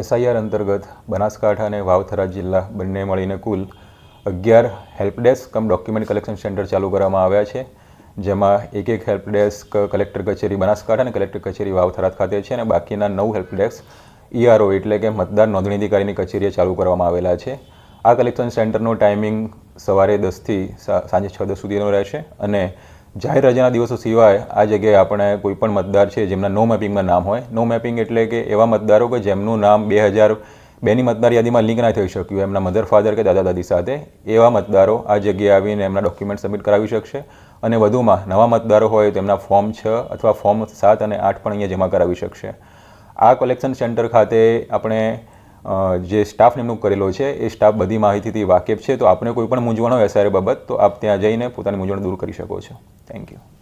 SIR અંતર્ગત બનાસકાંઠા અને વાવથરા જિલ્લા બંને મળીને કુલ અગિયાર help desk cum document collection centre ચાલુ કરવામાં આવ્યા છે, જેમાં એક એક હેલ્પડેસ્ક કલેક્ટર કચેરી બનાસકાંઠા અને કલેક્ટર કચેરી વાવથરા ખાતે છે અને બાકીના નવ હેલ્પડેસ્ક ઈઆરઓ એટલે કે મતદાર નોંધણી અધિકારીની કચેરીએ ચાલુ કરવામાં આવેલા છે. આ કલેક્શન સેન્ટરનો ટાઈમિંગ સવારે દસથી સાંજે છ દસ સુધીનો રહેશે અને જાહેર રજાના દિવસો સિવાય આ જગ્યાએ આપણે કોઈ પણ મતદાર છે જેમના નો મેપિંગમાં નામ હોય. નો મેપિંગ એટલે કે એવા મતદારો કે જેમનું નામ બે હજાર બેની મતદાર યાદીમાં લિંક ના થઈ શક્યું. એમના મધર ફાધર કે દાદા, દાદી સાથે એવા મતદારો આ જગ્યાએ આવીને એમના ડોક્યુમેન્ટ સબમિટ કરાવી શકશે અને વધુમાં નવા મતદારો હોય તો એમના ફોર્મ છ અથવા ફોર્મ સાત અને આઠ પણ અહીંયા જમા કરાવી શકશે. આ કલેક્શન સેન્ટર ખાતે આપણે જે સ્ટાફ નિમણૂક કરેલો છે એ સ્ટાફ બધી માહિતીથી વાકેફ છે. તો આપણે કોઈ પણ મૂંઝવણ હોય એસઆરએ બાબત તો આપ ત્યાં જઈને પોતાની મૂંઝવણ દૂર કરી શકો છો. Thank you.